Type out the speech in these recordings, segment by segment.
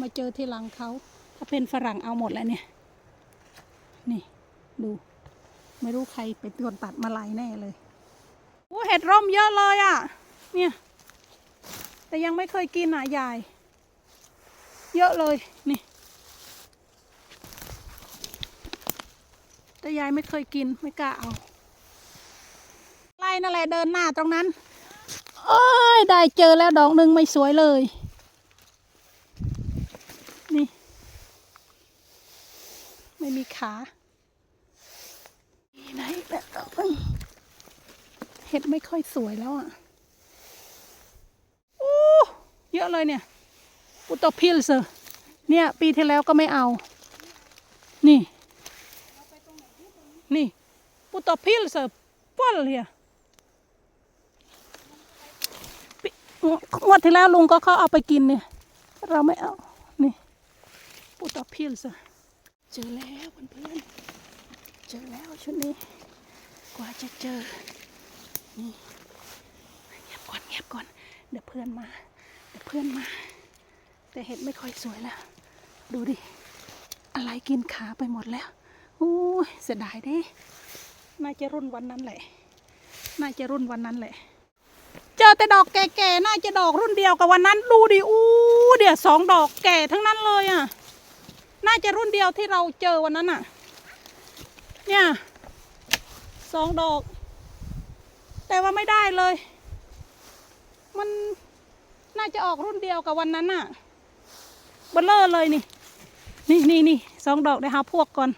มาเจอที่หลังเขา ถ้าเป็นฝรั่งเอาหมดแล้วเนี่ย นี่ ดู ไม่รู้ใครเป็นคนตัดมาลายแน่เลยโอ้เห็ดร่มเยอะเลยอะ่ะ เนี่ย แต่ยังไม่เคยกินอะยาย เยอะเลย นี่ แต่ยายไม่เคยกินไม่กล้าเอาไล่นั่นแหละเดินหน้าตรงนั้นเอ้ย ได้เจอแล้วดอกหนึ่งไม่สวยเลย นี่ ไม่มีขานี่ไหนแบบนึ่งเห็ดไม่ค่อยสวยแล้วอะโอ้เยอะเลยเนี่ยอุตพิลเซอร์เนี่ย ปีที่แล้วก็ไม่เอา นี่ นี่ปุตตพิลเซอร์ปอลเฮียงวดที่แล้วลุงก็เขาเอาไปกินเนี่ย เราไม่เอา นี่ปุตตพิลเซอร์ เจอแล้วเพื่อนๆ เจอแล้วชุดนี้ กว่าจะเจอ นี่เงียบก่อนเงียบก่อน เดี๋ยวเพื่อนมา เดี๋ยวเพื่อนมา แต่เห็ดไม่ค่อยสวยแล้ว ดูดิ อะไรกินขาไปหมดแล้วโอ้ยเสียดายเด้น่าจะรุ่นวันนั้นแหละ น่าจะรุ่นวันนั้นแหละ เจอแต่ดอกแก่ๆ น่าจะดอกรุ่นเดียวกับวันนั้น ดูดิ อู้เดี๋ยวสองดอกแก่ทั้งนั้นเลยอะ น่าจะรุ่นเดียวที่เราเจอวันนั้นอะเนี่ยสองดอก แต่ว่าไม่ได้เลย มันน่าจะออกรุ่นเดียวกับวันนั้นอะบลเลอร์เลยนี่ นี่นี่นี่สองดอกได้หาพวกก่อน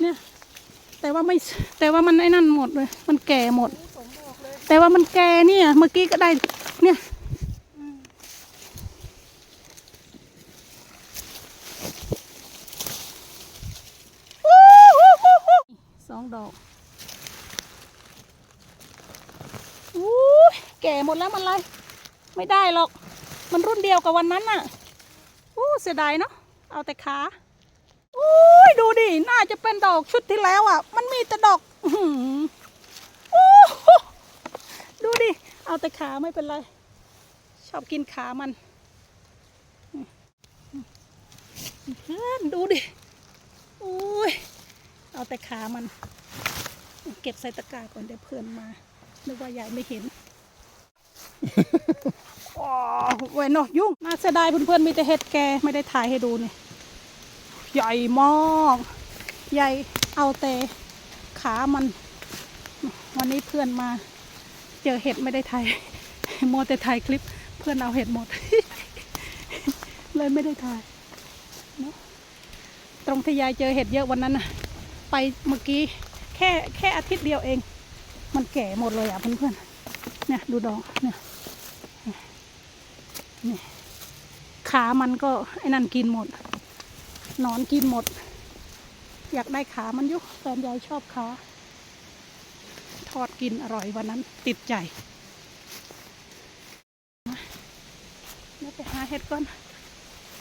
เนี่ย แต่ว่าไม่แต่ว่ามันไอ้นั่นหมดเลย มันแก่หมด แต่ว่ามันแก่เนี่ย เมื่อกี้ก็ได้เนี่ย สองดอกอู้ยแก่หมดแล้วมันเลยไม่ได้หรอก มันรุ่นเดียวกับวันนั้นน่ะอู้เสียดายเนาะเอาแต่ขาอู้ยดูดิน่าจะเป็นดอกชุดที่แล้วอะ มันมีแต่ดอกอู้ดูดิเอาแต่ขาไม่เป็นไร ชอบกินขามันเพื่อนดูดิอุ้ย เอาแต่ขามัน เก็บใส่ตะกร้าก่อนเดี๋ยวเพื่อนมานึกว่ายายไม่เห็นอ๋อเว้ยเนาะยุ่งน่าเสียดายเพื่อนๆมีแต่เห็ดแกไม่ได้ถ่ายให้ดูนี่ใหญ่มากใหญ่เอาแต่ขามัน วันนี้เพื่อนมา เจอเห็ดไม่ได้ถ่ายโมวแต่ถ่ายคลิป เพื่อนเอาเห็ดหมด เลยไม่ได้ถ่ายตรงที่ยายเจอเห็ดเยอะวันนั้นน่ะ ไปเมื่อกี้แค่แค่อาทิตย์เดียวเอง มันแก่หมดเลยอะเพื่อนๆเนี่ยดูดอกเนี่ยนี่ขามันก็ไอ้นั่นกินหมดนอนกินหมด อยากได้ขามันยุแฟนยายชอบขาทอดกินอร่อยวันนั้นติดใจมาเดี๋ยวไปหาเห็ดก่อน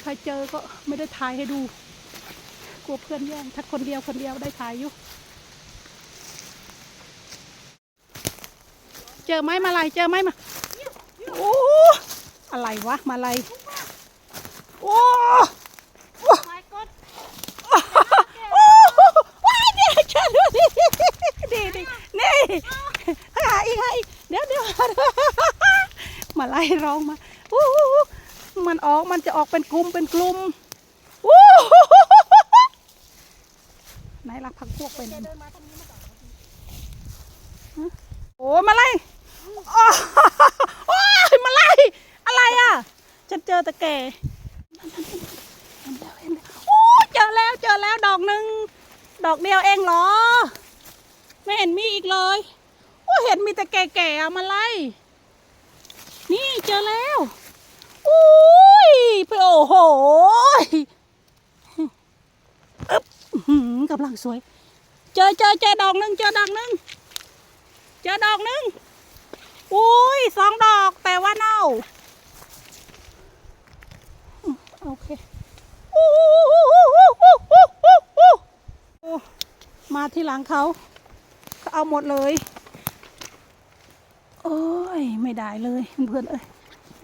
ใครเจอก็ไม่ได้ถ่ายให้ดู ลัวเพื่อนแย่งถ้าคนเดียวคนเดียวได้ถ่ายอยู่ เจอไหมมาลายเจอไหมมาโอ้อะไรวะมาลายโอ้ดีดีนี่หาอีกหาอีกเดี๋ยวเดี๋ยวมาไล่ร้องมาโอ้มันออกมันจะออกเป็นกลุ่มเป็นกลุ่มโอ้ ไหนล่ะพักพวกเป็นฮะโอ้มาไล่อ้าวโอ้ยมาไล่อะไรอะ ฉันเจอแต่แก่เห็นแล้วเห็นแล้วโอ้เจอแล้วเจอแล้วดอกหนึ่งดอกเดียวเองเหรอ ไม่เห็นมีอีกเลยโอ้เห็นมีแต่แก่ๆอะมาไล่ นี่เจอแล้วอุ้ยไปโอ้โหอึ๊บอื้อหือ กำลังสวย เจอเจอเจอดอกหนึ่งเจอดอกหนึ่งเจอดอกหนึ่งอุ้ยสองดอกแต่ว่าเน่าโอเคมาที่หลังเขาเขาเอาหมดเลยโอ้ยไม่ได้เลยเพื่อนเอ้ย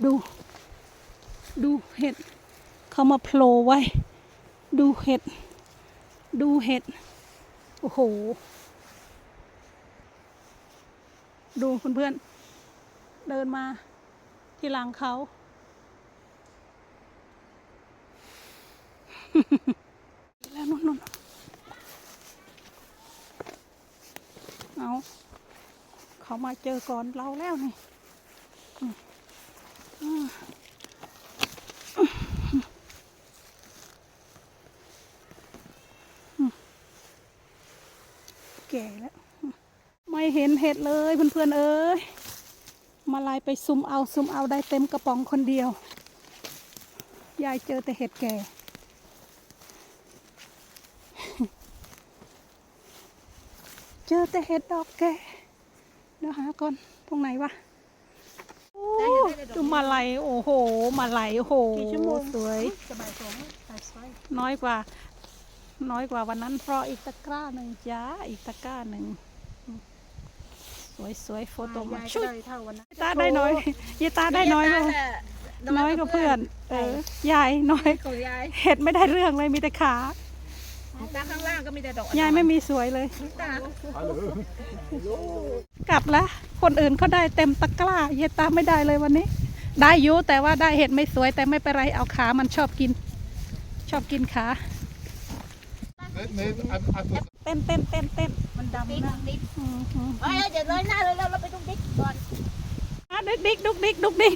ดู ดูเห็ดเขามาโผล่ไว้ ดูเห็ด ดูเห็ด โอ้โห ดูเพื่อนๆ เดินมาที่หลังเขา แล้วนู่นนู่นเอา เขามาเจอก่อนเราแล้วนี่อืมอืมอืมแก่แล้ว ไม่เห็นเห็ดเลยเพื่อนๆเอ้ยมาลายไปซุ่มเอาซุ่มเอาได้เต็มกระป๋องคนเดียวยายเจอแต่เห็ดแก่ เจอแต่เห็ดดอกแก่เดี๋ยวหาก่อนตรงไหนวะโอ้ดูมาลายโอ้โห มาลายโอ้โหกี่ชั่วโมงสวยสบายสองสายไฟน้อยกว่า น้อยกว่าวันนั้นเพราะอีกตะกร้าหนึ่งจ้าอีกตะกร้าหนึ่งอืมสวยสวยโฟโต้มายายชุก็ดได้เท่าวันนั้นตาได้น้อยยายตาได้น้อยเลยน้อยกว่าเพื่อน เออยายน้อยของยายเห็ดไม่ได้เรื่องเลยมีแต่ขาตาข้างล่างก็มีแต่ดอกยายไม่มีสวยเลยตากลับละคนอื่นเขาได้เต็มตะกร้ายายตาไม่ได้เลยวันนี้ ได้อยู่แต่ว่าได้เห็ดไม่สวยแต่ไม่เป็นไรเอาขามันชอบกิน ชอบกินขา เต็มเต็มเต็มเต็มมันดำนะดิ๊กดิ๊กเฮ้ยเดี๋ยวเลยหน้าเลยเราไปดุ๊กดิ๊กก่อนดุ๊กดิ๊กดุ๊กดิ๊กดุ๊กดิ๊ก